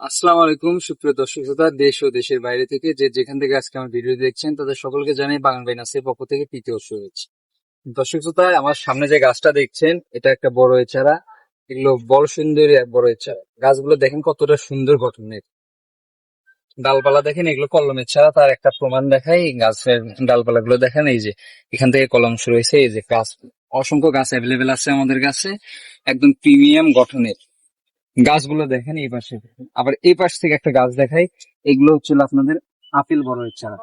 আসসালামু আলাইকুম, সুপ্রিয় দর্শক শ্রোতা, দেশ ও দেশের বাইরে থেকে যে যেখান থেকে আজকে আমার ভিডিও দেখছেন, তাদের সকলকে জানাই বাংলা বাইনাসের পক্ষ থেকে তৃতীয় শুভেচ্ছা। দর্শক শ্রোতা, আমার সামনে যে গাছটা দেখছেন, এটা একটা বড় এছাড়া। এগুলো বড় সুন্দর বড় এছাড়া। গাছগুলো দেখেন কতটা সুন্দর গঠনের। ডালপালা দেখেন, এগুলো কলমের ছাড়া তার একটা প্রমাণ দেখাই গাছের ডালপালা গুলো দেখেন, এই যে এখান থেকে কলম শুরু হয়েছে, এই যে গাছ, অসংখ্য গাছ অ্যাভেলেবেল আছে আমাদের কাছে। একদম প্রিমিয়াম গঠনের। গাছগুলো দেখেন এই পাশে। আবার এই পাশ থেকে একটা গাছ দেখাই। এগুলো হচ্ছিল আপনাদের আপেল বড়ের চারা।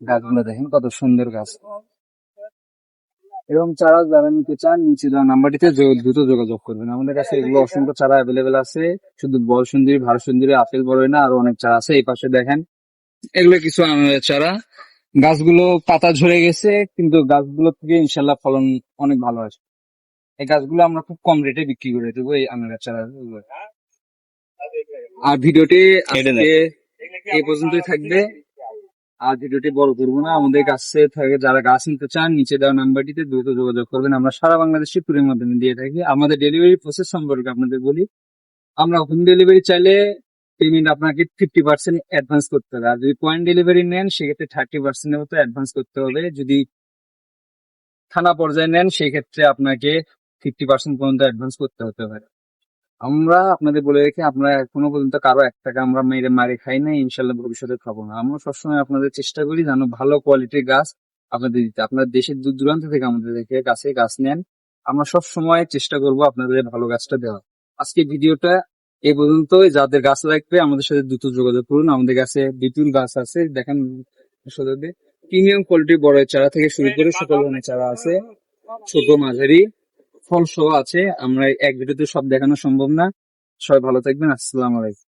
গাছগুলো দেখেন কত সুন্দর গাছ। এবং চারা যারা নিতে চান, নিচে দেওয়া নাম্বারটিতে দ্রুত যোগাযোগ করবেন। আমাদের কাছে এগুলো অসংখ্য চারা অ্যাভেলেবেল আছে। শুধু বল সুন্দরী ভারত সুন্দরী আপেল বড়ই না, আরও অনেক চারা আছে এই পাশে দেখেন। এগুলো কিছু আমের চারা। গাছগুলো পাতা ঝরে গেছে, কিন্তু গাছগুলো থেকে ইনশাল্লাহ ফলন অনেক ভালো আছে এই গাছগুলো আমরা খুব কম রেটে বিক্রি করে দেবো এই আমের চারা আর ভিডিওটি আজকে এই পর্যন্তই থাকবে। আর ভিডিওটি বড় করব না আমাদের কাছে থাকে যারা গাছ নিতে চান নিচে দেওয়া নাম্বারটিতে দ্রুত যোগাযোগ করবেন। আমরা সারা বাংলাদেশে ট্যুরের মাধ্যমে দিয়ে থাকি। আমাদের ডেলিভারি প্রসেস সম্পর্কে আপনাদের বলি আমরা হোম ডেলিভারি চাইলে পেমেন্ট আপনাকে ফিফটি পার্সেন্ট অ্যাডভান্স করতে হবে। আর যদি পয়েন্ট ডেলিভারি নেন সেক্ষেত্রে থার্টি পার্সেন্টের মতো অ্যাডভান্স করতে হবে। যদি থানা পর্যায়ে নেন সেক্ষেত্রে আপনাকে ফিফটি পার্সেন্ট পর্যন্ত অ্যাডভান্স করতে হতে পারে। আমরা আপনাদের বলে রেখে আমরা এখনও পর্যন্ত কারও এক টাকা আমরা মেরে মারি খাই না ইনশাল্লাহ ভবিষ্যতে খাব না। আমরা সবসময় আপনাদের চেষ্টা করি যেন ভালো কোয়ালিটির গাছ আপনাদের দিতে। আপনার দেশের দূর দূরান্ত থেকে আমাদের থেকে গাছে গাছ নেন। আমরা সব সময় চেষ্টা করব আপনাদের ভালো গাছটা দেওয়া আজকে ভিডিওটা এ পর্যন্তই। যাদের গাছ লাগবে আমাদের সাথে দ্রুত যোগাযোগ করুন। আমাদের কাছে বিপুল গাছ আছে। দেখেন প্রিমিয়াম কোয়ালিটির বড় চারা থেকে শুরু করে সকল ধরনের চারা আছে। ছোট মাঝারি। ফল শো আছে। আমরা এক ভিডিওতে সব দেখানো সম্ভব না। সবাই ভালো থাকবেন। আসসালাম আলাইকুম।